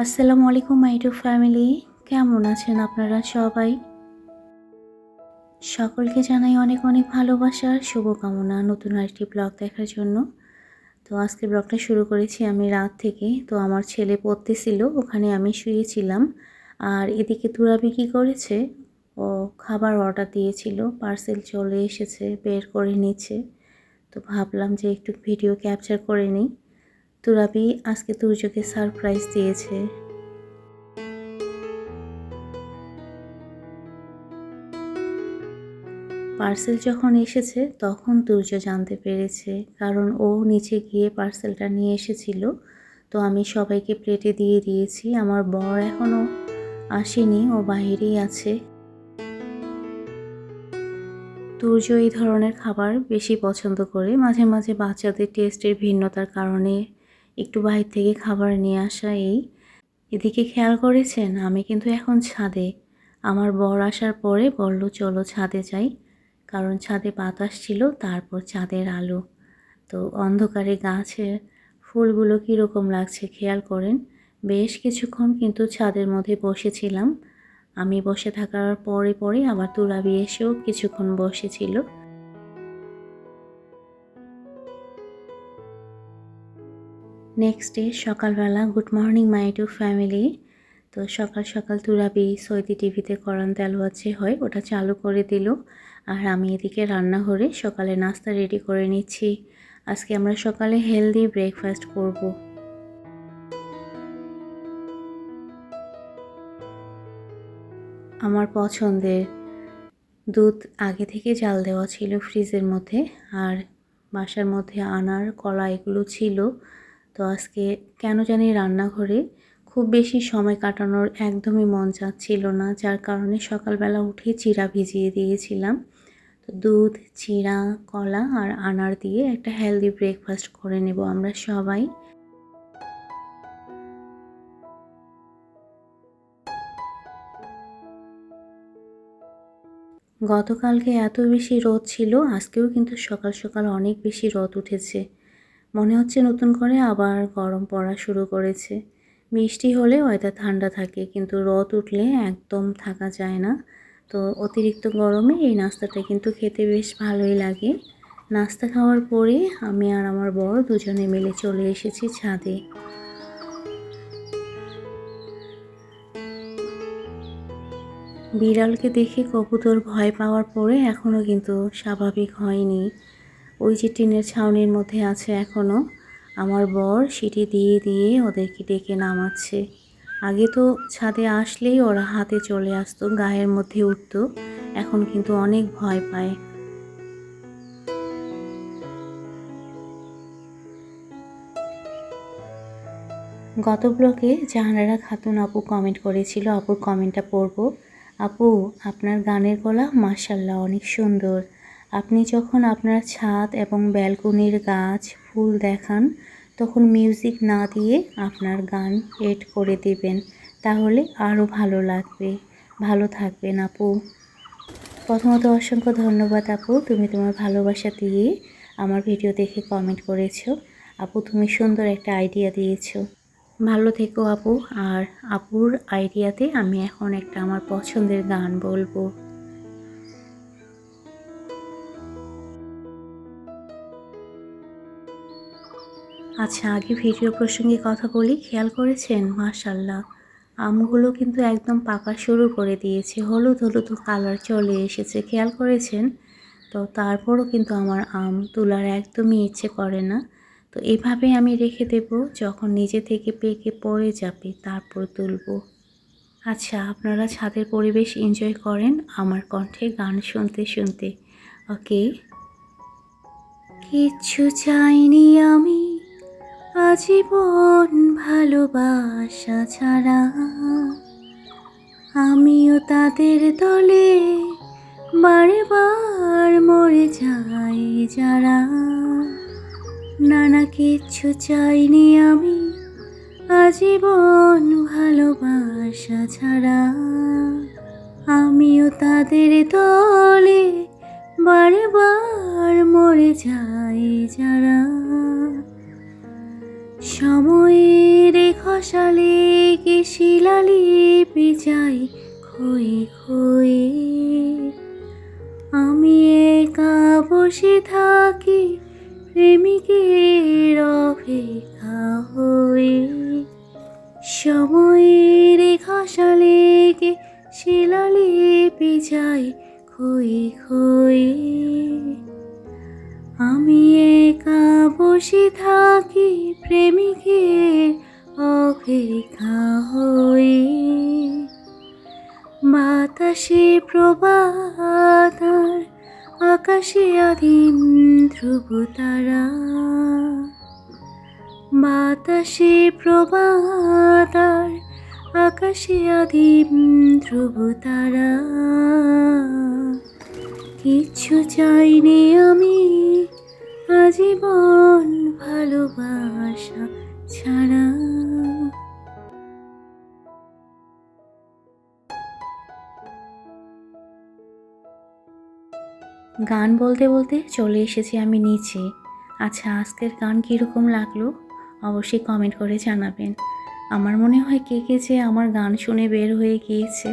আসসালামু আলাইকুম মাইটু ফ্যামিলি কেমন আছেন আপনারা সবাই? সকলকে জানাই অনেক অনেক ভালোবাসার শুভকামনা নতুন আরেকটি ব্লগ দেখার জন্য। তো আজকে ব্লগটা শুরু করেছি আমি রাত থেকে। তো আমার ছেলে পড়তেছিল ওখানে আমি শুয়েছিলাম। আর এদিকে তুরাবি কী করেছে? ও খাবার অর্ডার দিয়েছিল পার্সেল চলে এসেছে, বের করে নিচ্ছে। তো ভাবলাম যে একটু ভিডিও ক্যাপচার করে নিই। তুরাবি আজকে তুর্যকে সারপ্রাইজ দিয়েছে। পার্সেল যখন এসেছে, তখন তুর্য জানতে পেরেছে, কারণ ও নিচে গিয়ে পার্সেলটা নিয়ে এসেছিল। তো আমি সবাইকে প্লেটে দিয়ে দিয়েছি, আমার বর এখনও আসেনি, ও বাহিরেই আছে। তুর্য এই ধরনের খাবার বেশি পছন্দ করে। মাঝে মাঝে বাচ্চাদের টেস্টের ভিন্নতার কারণে একটু বাহির থেকে খাবার নিয়ে আসা এই। এদিকে খেয়াল করেছেন, আমি কিন্তু এখন ছাদে। আমার বর আসার পরে বলল, চলো ছাদে যাই। কারণ ছাদে বাতাস ছিল, তারপর চাঁদের আলো। তো অন্ধকারে গাছের ফুলগুলো কীরকম লাগছে খেয়াল করেন। বেশ কিছুক্ষণ কিন্তু ছাদের মধ্যে বসেছিলাম। আমি বসে থাকার পরে পরে আবার তুরাবি এসেও কিছুক্ষণ বসেছিল। নেক্সট ডে সকালবেলা good morning my to family তো সকাল সকাল তুরাবি সৈদি টিভিতে করান তেলোয়াচ্ছে হয়, ওটা চালু করে দিল। আর আমি এদিকে রান্নাঘরে সকালে নাস্তা রেডি করে নিচ্ছি। আজকে আমরা সকালে হেলদি ব্রেকফাস্ট করব। আমার পছন্দের দুধ আগে থেকে জাল দেওয়া ছিল ফ্রিজের মধ্যে, আর বাসার মধ্যে আনার কলা এগুলো ছিল। তো আজকে কেন জানি রান্নাঘরে খুব বেশি সময় কাটানোর একদমই মন চাচ্ছিল না, যার কারণে সকালবেলা উঠে চিরা ভিজিয়ে দিয়েছিলাম। তো দুধ, চিরা, কলা আর আনার দিয়ে একটা হেলদি ব্রেকফাস্ট করে নেব আমরা সবাই। গতকালকে এত বেশি রোদ ছিল, আজকেও কিন্তু সকাল সকাল অনেক বেশি রোদ উঠেছে। মনে হচ্ছে নতুন করে আবার গরম পড়া শুরু করেছে। বৃষ্টি হলে ওয়েদার ঠান্ডা থাকে, কিন্তু রোদ উঠলে একদম থাকা যায় না। তো অতিরিক্ত গরমে এই নাস্তাটা কিন্তু খেতে বেশ ভালোই লাগে। নাস্তা খাওয়ার পরে আমি আর আমার বড় দুজনে মিলে চলে এসেছি ছাদে। বিড়ালকে দেখে কবুতর ভয় পাওয়ার পরে এখনও কিন্তু স্বাভাবিক হয়নি। ওই যে টিনের ছাউনির মধ্যে আছে এখনও আমার বর সিটি দিয়ে দিয়ে ওদেরকে ডেকে নামাচ্ছে। আগে তো ছাদে আসলেই ওরা হাতে চলে আসতো, গায়ের মধ্যে উঠতো, এখন কিন্তু অনেক ভয় পায়। গত ব্লকে জাহানারা খাতুন আপু কমেন্ট করেছিল, আপুর কমেন্টটা পড়ব। আপু, আপনার গানের গলা মার্শাল্লাহ অনেক সুন্দর। আপনি যখন আপনার ছাদ এবং ব্যালকনির গাছ, ফুল দেখান, তখন মিউজিক না দিয়ে আপনার গান এড করে দেবেন। তাহলে আরও ভালো লাগবে। ভালো থাকবেন আপু। প্রথমত অসংখ্য ধন্যবাদ আপু, তুমি তোমার ভালোবাসা দিয়ে আমার ভিডিও দেখে কমেন্ট করেছ। আপু, তুমি সুন্দর একটা আইডিয়া দিয়েছ। ভালো থেকো আপু, আর আপুর আইডিয়াতে আমি এখন একটা আমার পছন্দের গান বলব। আচ্ছা আগে ভিডিও প্রসঙ্গে কথা বলি, খেয়াল করেছেন? মাশাল্লাহ আমগুলো কিন্তু একদম পাকা শুরু করে দিয়েছে। হলুদ হলুদ কালার চলে এসেছে, খেয়াল করেছেন? তো তারপরও কিন্তু আমার আম তোলার একদমই ইচ্ছে করে না। তো এভাবে আমি রেখে দেব, যখন নিজে থেকে পেকে পড়ে যাবে, তারপর তুলব। আচ্ছা আপনারা ছাদের পরিবেশ এনজয় করেন আমার কণ্ঠে গান শুনতে শুনতে। ওকে? কিচ্ছু চাইনি আমি। আজীবন ভালোবাসা ছাড়া আমিও তাদের দলে বারে বার মরে যাই যারা। নানা কিচ্ছু চাইনি আমি আজীবন ভালোবাসা ছাড়া। আমিও তাদের দলে বারে বার মরে যাই যারা। সময়ের খসালে লেগে শিলালিপি যাই খই খই। আমি একা বসে থাকি, প্রেমিকের অপেক্ষা হই। সময়ের ঘষা লেগে শিলালিপি যাই খই খই। আমি একা বসে থাকি প্রেমিকের অপেক্ষা হই বাতাসে প্রবাতার আকাশে আদিম ধ্রুব তারা বাতাসে প্রবাতার আকাশে আদিম ধ্রুব তারা কিচ্ছু চাইনি আমি আজীবন ভালোবাসা ছাড়া। গান বলতে বলতে চলে এসেছি আমি নিচে। আচ্ছা আজকের গান কীরকম লাগল? অবশ্যই কমেন্ট করে জানাবেন। আমার মনে হয় কে কে যে আমার গান শুনে বের হয়ে গিয়েছে।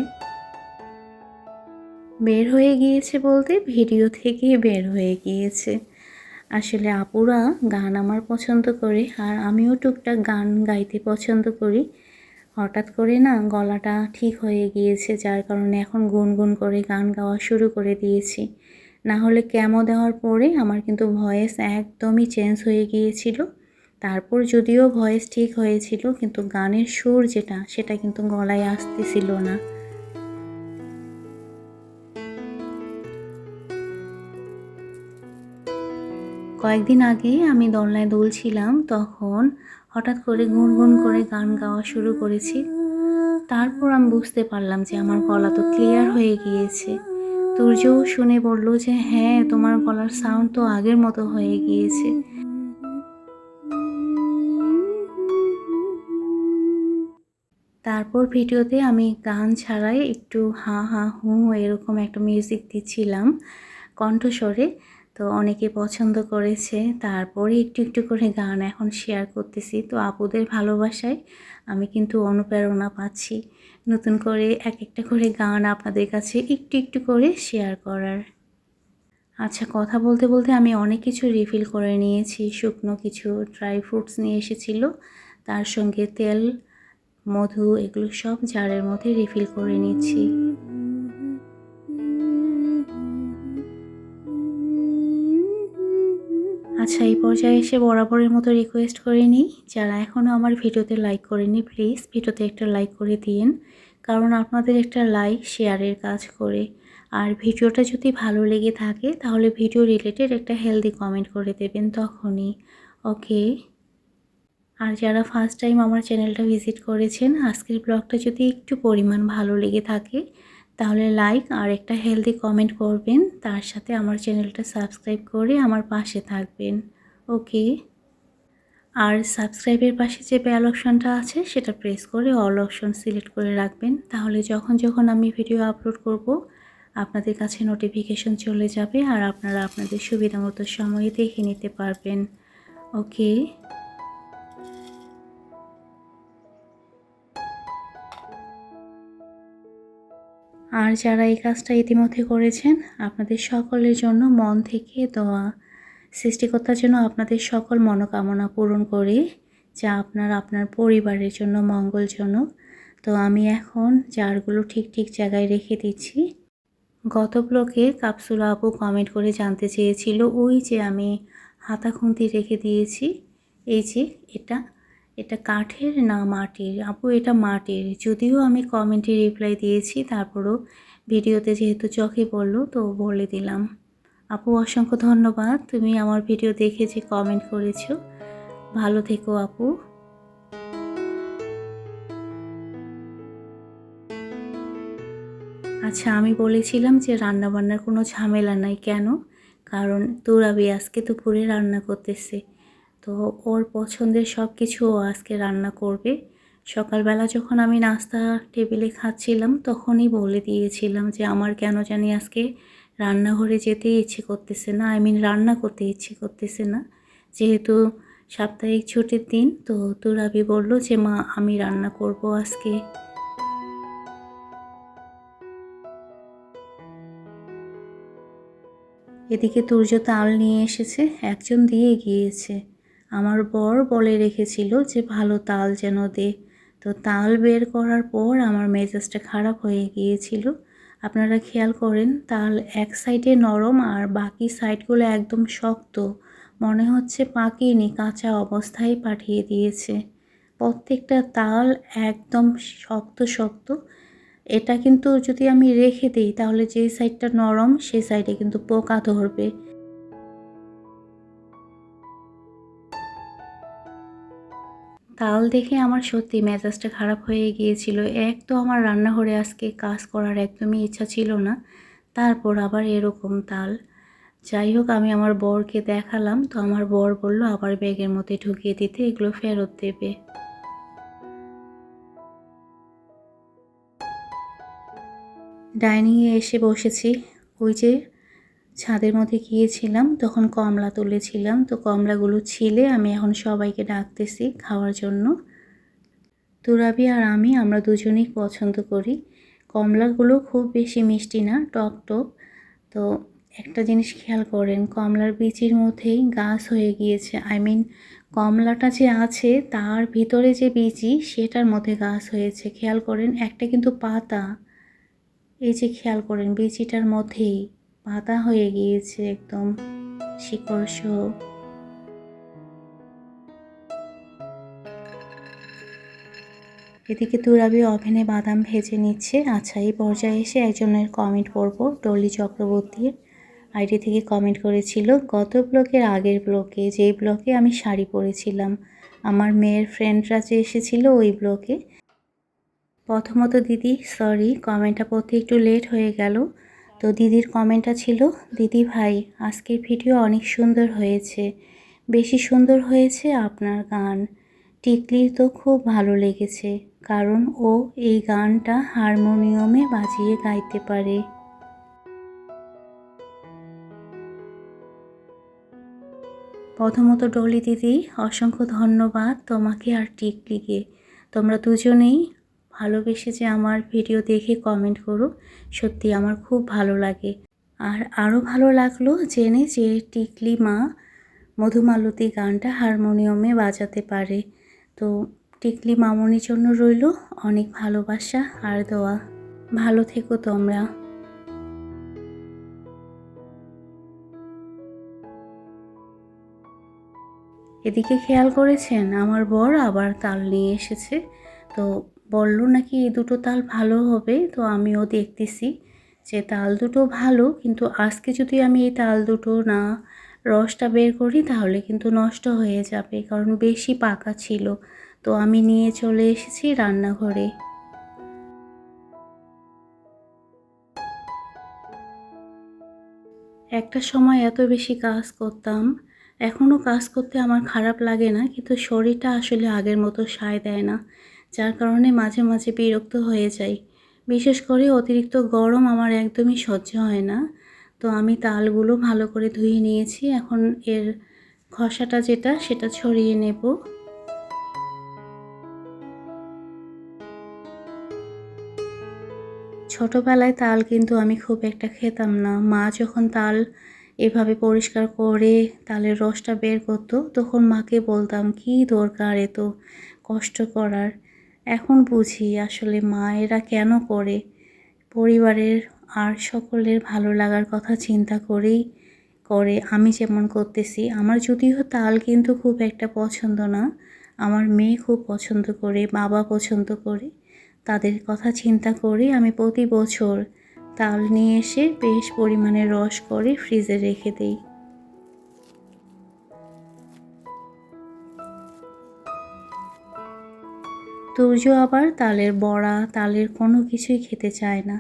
বের হয়ে গিয়েছে বলতে ভিডিও থেকে বের হয়ে গিয়েছে। আসলে আপুরা গান আমার পছন্দ করে আর আমিও টুকটাক গান গাইতে পছন্দ করি। হঠাৎ করে না গলাটা ঠিক হয়ে গিয়েছে, যার কারণে এখন গুনগুন করে গান গাওয়া শুরু করে দিয়েছি। না হলে ক্যামো দেওয়ার পরে আমার কিন্তু ভয়েস একদমই চেঞ্জ হয়ে গিয়েছিল। তারপর যদিও ভয়েস ঠিক হয়েছিল, কিন্তু গানের সুর যেটা, সেটা কিন্তু গলায় আসতেছিল না। কয়েকদিন আগে আমি দোলনায় দুলছিলাম তখন হঠাৎ করে গুনগুন করে গান গাওয়া শুরু করেছি। তারপর আমি বুঝতে পারলাম যে আমার গলা তো ক্লিয়ার হয়ে গিয়েছে। তুর্যও শুনে বলল যে হ্যাঁ তোমার গলার সাউন্ড তো আগের মতো হয়ে গিয়েছে। তারপর ভিডিওতে আমি গান ছাড়াই একটু হা হা হু এরকম একটা মিউজিক দিচ্ছিলাম কণ্ঠস্বরে। তো অনেকে পছন্দ করেছে। তারপরে একটু একটু করে গান এখন শেয়ার করতেছি। তো আপুদের ভালোবাসায় আমি কিন্তু অনুপ্রেরণা পাচ্ছি। নতুন করে এক একটা করে গান আপনাদের কাছে একটু একটু করে শেয়ার করার। আচ্ছা কথা বলতে বলতে আমি অনেক কিছু রিফিল করে নিয়েছি। শুকনো কিছু ড্রাই ফ্রুটস নিয়ে এসেছিল। তার সঙ্গে তেল, মধু এগুলো সব জারের মধ্যে রিফিল করে নিচ্ছি। আচ্ছা এই পর্যায়ে এসে বরাবরের মতো রিকোয়েস্ট করে নিই। যারা এখনও আমার ভিডিওতে লাইক করেনি প্লিজ ভিডিওতে একটা লাইক করে দিন কারণ আপনাদের একটা লাইক শেয়ারের কাজ করে। আর ভিডিওটা যদি ভালো লেগে থাকে, তাহলে ভিডিও রিলেটেড একটা হেলদি কমেন্ট করে দেবেন তখনই। ওকে আর যারা ফার্স্ট টাইম আমার চ্যানেলটা ভিজিট করেছেন, আজকের ব্লগটা যদি একটু পরিমাণ ভালো লেগে থাকে তাহলে লাইক আর একটা হেলদি কমেন্ট করবেন। তার সাথে আমার চ্যানেলটা সাবস্ক্রাইব করে আমার পাশে থাকবেন। ওকে? আর সাবস্ক্রাইবের পাশে যে বেল অপশনটা আছে, সেটা প্রেস করে অল অপশন সিলেক্ট করে রাখবেন। তাহলে যখন যখন আমি ভিডিও আপলোড করব, আপনাদের কাছে নোটিফিকেশন চলে যাবে আর আপনারা আপনাদের সুবিধা মতো সময়ে দেখে নিতে পারবেন। ওকে? আর যারা এই কাজটা ইতিমধ্যে করেছেন, আপনাদের সকলের জন্য মন থেকে দোয়া। সৃষ্টিকর্তার জন্য আপনাদের সকল মনোকামনা পূরণ করে, যা আপনার আপনার পরিবারের জন্য মঙ্গলজনক। তো আমি এখন জারগুলো ঠিক ঠিক জায়গায় রেখে দিচ্ছি। গত ব্লকে কাপসুলা আপু কমেন্ট করে জানতে চেয়েছিল, ওই যে আমি হাতা খুন্তি রেখে দিয়েছি, এই যে এটা এটা কাঠের না মাটির? আপু, এটা মাটির। যদিও আমি কমেন্টে রিপ্লাই দিয়েছি, তারপরও ভিডিওতে যেহেতু চোখে পড়ল, তো বলে দিলাম। আপু, অসংখ্য ধন্যবাদ। তুমি আমার ভিডিও দেখে যে কমেন্ট করেছ। ভালো থেকো, আপু। আচ্ছা আমি বলেছিলাম যে রান্নাবান্নার কোনো ঝামেলা নাই। কেন? কারণ তুরাবি আজকে দুপুরে রান্না করতেছে। তো ওর পছন্দের সব কিছু ও আজকে রান্না করবে। সকালবেলা যখন আমি নাস্তা টেবিলে খাচ্ছিলাম, তখনই বলে দিয়েছিলাম যে, আমার কেন জানি আজকে রান্নাঘরে যেতে ইচ্ছে করতেছে না। আই মিন রান্না করতে ইচ্ছে করতেছে না। যেহেতু সাপ্তাহিক ছুটির দিন, তো তুরাবি বলল যে, মা, আমি রান্না করব আজকে। এদিকে তুর্য তাল নিয়ে এসেছে, একজন দিয়ে গিয়েছে। আমার বর বলে রেখেছিল যে ভালো তাল যেন দে। তো তাল বের করার পর আমার মেজাজটা খারাপ হয়ে গিয়েছিল। আপনারা খেয়াল করেন, তাল এক সাইডে নরম আর বাকি সাইডগুলো একদম শক্ত। মনে হচ্ছে পাকিনি কাঁচা অবস্থায় পাঠিয়ে দিয়েছে। প্রত্যেকটা তাল একদম শক্ত শক্ত। এটা কিন্তু যদি আমি রেখে দিই, তাহলে যে সাইডটা নরম, সেই সাইডে কিন্তু পোকা ধরবে। তাল দেখে আমার সত্যি মেজাজটা খারাপ হয়ে গিয়েছিল। এক তো আমার রান্নাঘরে আজকে কাজ করার একদমই ইচ্ছা ছিল না, তারপর আবার এরকম তাল। যাই হোক, আমি আমার বরকে দেখালাম, তো আমার বর বলল, আবার ব্যাগের মধ্যে ঢুকিয়ে দিতে, এগুলো ফেরত দেবে। ডাইনিংয়ে এসে বসেছি। ওই যে ছাদের মধ্যে গিয়েছিলাম, তখন কমলা তুলেছিলাম। তো কমলাগুলো ছিলে, আমি এখন সবাইকে ডাকতেছি খাওয়ার জন্য। তুরাবি আর আমি, আমরা দুজনেই পছন্দ করি। কমলাগুলো খুব বেশি মিষ্টি না, টক টক। তো একটা জিনিস খেয়াল করেন, কমলার বিচির মধ্যেই গাছ হয়ে গিয়েছে। আই মিন কমলাটা যে আছে, তার ভিতরে যে বিচি, সেটার মধ্যে গাছ হয়েছে। খেয়াল করেন, একটা কিন্তু পাতা। এই যে খেয়াল করেন, বিচিটার মধ্যেই। পাতা হয়ে গিয়েছে একদম শিকড় সহ। এদিকে তুরাবি ওভেনে বাদাম ভেজে নিচ্ছে। আচ্ছা এই পর্যায়ে এসে একজনের কমেন্ট পড়ব টলি চক্রবর্তীর আইডি থেকে কমেন্ট করেছিল, গত ব্লকের আগের ব্লকে, যেই ব্লকে আমি শাড়ি পরেছিলাম, আমার মেয়ের ফ্রেন্ডরা যে এসেছিল ওই ব্লকে। প্রথমত, দিদি সরি কমেন্টটা পড়তে একটু লেট হয়ে গেল। তো দিদির কমেন্টটা ছিল, দিদি ভাই, আজকের ভিডিও অনেক সুন্দর হয়েছে। বেশি সুন্দর হয়েছে আপনার গান। টিকলির তো খুব ভালো লেগেছে, কারণ ও এই গানটা হারমোনিয়ামে বাজিয়ে গাইতে পারে। প্রথমত ডলি দিদি, অসংখ্য ধন্যবাদ তোমাকে আর টিকলিকে। তোমরা দুজনেই ভালোবেসে যে আমার ভিডিও দেখে কমেন্ট করো সত্যি আমার খুব ভালো লাগে। আর আরও ভালো লাগল জেনে যে টিকলি মা মধুমালতী গানটা হারমোনিয়ামে বাজাতে পারে। তো টিকলি মামনির জন্য রইল অনেক ভালোবাসা আর দোয়া। ভালো থেকো তোমরা। এদিকে খেয়াল করেছেন, আমার বর আবার তাল নিয়ে এসেছে। তো বলল নাকি এই দুটো তাল ভালো হবে? তো আমিও দেখতেছি যে তাল দুটো ভালো, কিন্তু আজকে যদি আমি এই তাল দুটো না, রসটা বের করি, তাহলে কিন্তু নষ্ট হয়ে যাবে, কারণ বেশি পাকা ছিল। তো আমি নিয়ে চলে এসেছি রান্নাঘরে। একটা সময় এত বেশি কাজ করতাম এখনও কাজ করতে আমার খারাপ লাগে না, কিন্তু শরীরটা আসলে আগের মতো সায় দেয় না। যার কারণে মাঝে মাঝে বিরক্ত হয়ে যাই। বিশেষ করে অতিরিক্ত গরম আমার একদমই সহ্য হয় না। তো আমি তালগুলো ভালো করে ধুয়ে নিয়েছি। এখন এর খসাটা যেটা, সেটা ছড়িয়ে নেব। ছোটোবেলায় তাল কিন্তু আমি খুব একটা খেতাম না। মা যখন তাল এভাবে পরিষ্কার করে তালের রসটা বের করতো, তখন মাকে বলতাম, কি দরকার এত কষ্ট করার? এখন বুঝি আসলে মায়েরা কেন করে। পরিবারের আর সকলের ভালো লাগার কথা চিন্তা করেই করে। আমি যেমন করতেছি, আমার যদিও তাল কিন্তু খুব একটা পছন্দ না। আমার মেয়ে খুব পছন্দ করে, বাবা পছন্দ করে। তাদের কথা চিন্তা করে আমি প্রতি বছর তাল নিয়ে এসে বেশ পরিমাণে রস করে ফ্রিজে রেখে দিই। তুর্য আবার তালের বড়া, তালের কোনো কিছুই খেতে চায় না।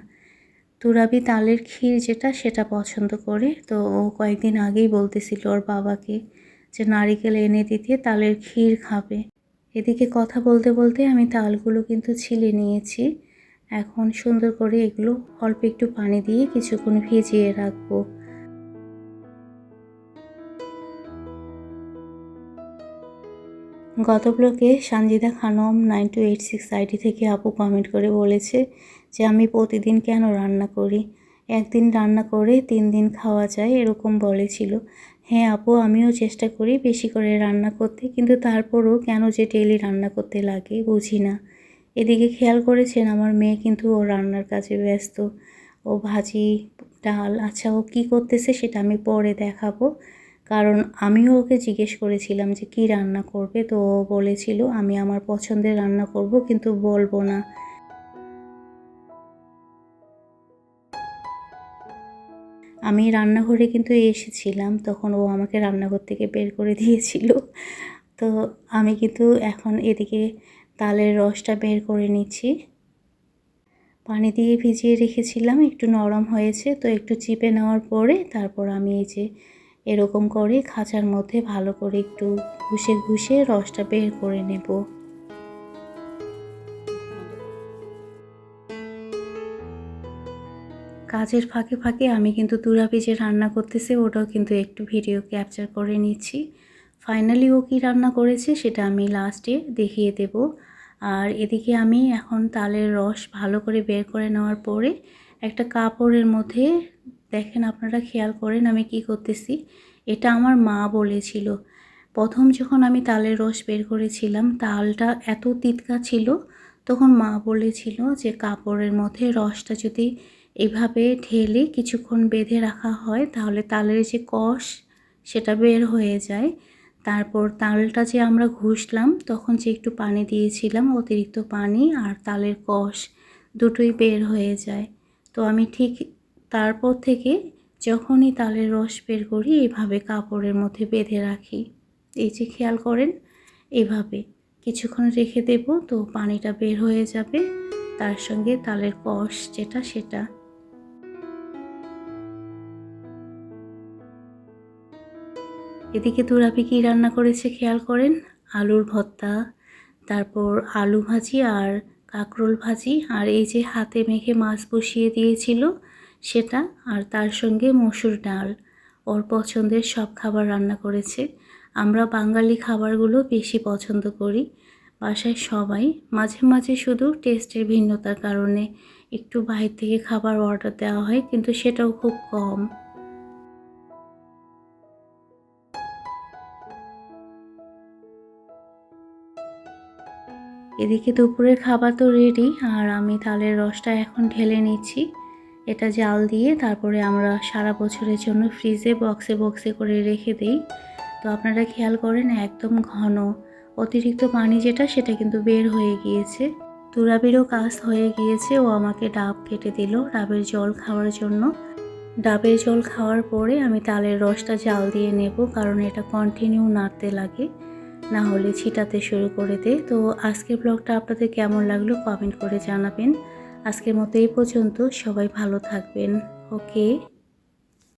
তুরাবি তালের ক্ষীর যেটা, সেটা পছন্দ করে। তো ও কয়েকদিন আগেই বলতেছিল ওর বাবাকে যে, নারিকেল এনে দিতে, তালের ক্ষীর খাবে। এদিকে কথা বলতে বলতে আমি তালগুলো কিন্তু ছিলে নিয়েছি। এখন সুন্দর করে এগুলো অল্প একটু পানি দিয়ে কিছুক্ষণ ভিজিয়ে রাখব। গত ব্লকে Sanjida Khanam nine two eight six ID থেকে আপু কমেন্ট করে বলেছে যে, আমি প্রতিদিন কেন রান্না করি? একদিন রান্না করে তিন দিন খাওয়া যায়, এরকম বলেছিল। হ্যাঁ আপু, আমিও চেষ্টা করি বেশি করে রান্না করতে, কিন্তু তারপরও কেন যে ডেলি রান্না করতে লাগে বুঝি না। এদিকে খেয়াল করেছেন, আমার মেয়ে কিন্তু ও রান্নার কাজে ব্যস্ত। ও ভাজি, ডাল আচ্ছা ও কী করতেছে সেটা আমি পরে দেখাবো। কারণ আমিও ওকে জিজ্ঞেস করেছিলাম যে কী রান্না করবে, তো ও বলেছিল আমি আমার পছন্দের রান্না করব, কিন্তু বলব না। আমি রান্নাঘরে কিন্তু এসেছিলাম, তখন ও আমাকে রান্নাঘর থেকে বের করে দিয়েছিল। তো আমি কিন্তু এখন এদিকে তালের রসটা বের করে নিচ্ছি। পানি দিয়ে ভিজিয়ে রেখেছিলাম, একটু নরম হয়েছে, তো একটু চিপে নেওয়ার পরে তারপর আমি এই যে এরকম করে খাঁচার মধ্যে ভালো করে একটু ঘুষে ঘুষে রসটা বের করে নেব। কাজের ফাঁকে ফাঁকে আমি কিন্তু তুরাপি যে রান্না করতেছি, ওটাও কিন্তু একটু ভিডিও ক্যাপচার করে নিচ্ছি। ফাইনালি ও কী রান্না করেছে সেটা আমি লাস্টে দেখিয়ে দেব। আর এদিকে আমি এখন তালের রস ভালো করে বের করে নেওয়ার পরে একটা কাপড়ের মধ্যে দেখেন আপনারা খেয়াল করেন আমি কি করতেছি। এটা আমার মা বলেছিল। প্রথম যখন আমি তালের রস বের করেছিলাম, তালটা এত তিতকা ছিল, তখন মা বলেছিল যে কাপড়ের মধ্যে রসটা যদি এভাবে ঢেলে কিছুক্ষণ বেঁধে রাখা হয়, তাহলে তালের যে কষ সেটা বের হয়ে যায়। তারপর তালটা যে আমরা ঘুষলাম, তখন যে একটু পানি দিয়েছিলাম, অতিরিক্ত পানি আর তালের কষ দুটোই বের হয়ে যায়। তো আমি ঠিক তারপর থেকে যখনই তালের রস বের করি, এভাবে কাপড়ের মধ্যে বেঁধে রাখি। এই যে খেয়াল করেন, এভাবে কিছুক্ষণ রেখে দেব তো পানিটা বের হয়ে যাবে। তার সঙ্গে তালের কষ যেটা সেটা। এদিকে তুরাপি কী রান্না করেছে খেয়াল করেন? আলুর ভর্তা, তারপর আলু ভাজি আর কাঁকরোল ভাজি। আর এই যে হাতে মেখে মাছ বসিয়ে দিয়েছিল সেটা আর তার সঙ্গে মসুর ডাল। ওর পছন্দের সব খাবার রান্না করেছে। আমরা বাঙালি খাবারগুলো বেশি পছন্দ করি। বাসায় সবাই মাঝে মাঝে শুধু টেস্টের ভিন্নতার কারণে একটু বাইরে থেকে খাবার অর্ডার দেওয়া হয়, কিন্তু সেটাও খুব কম। এদিকে দুপুরের খাবার তো রেডি আর আমি তালের রসটা এখন ঢেলে নিচ্ছি। এটা জাল দিয়ে তারপরে আমরা সারা বছরের জন্য ফ্রিজে বক্সে বক্সে করে রেখে দিই। তো আপনারা খেয়াল করেন, একদম ঘন, অতিরিক্ত পানি যেটা, সেটা কিন্তু বের হয়ে গিয়েছে। তুরাবিরও কাজ হয়ে গিয়েছে। ও আমাকে ডাব কেটে দিল ডাবের জল খাওয়ার জন্য। ডাবের জল খাওয়ার পরে আমি তালের রসটা জাল দিয়ে নেব, কারণ এটা কন্টিনিউ নাড়তে লাগে, না হলে ছিটাতে শুরু করে দেয়। তো আজকের ব্লগটা আপনাদের কেমন লাগল কমেন্ট করে জানাবেন। আজকের মতো এই পর্যন্ত সবাই ভালো থাকবেন ওকে?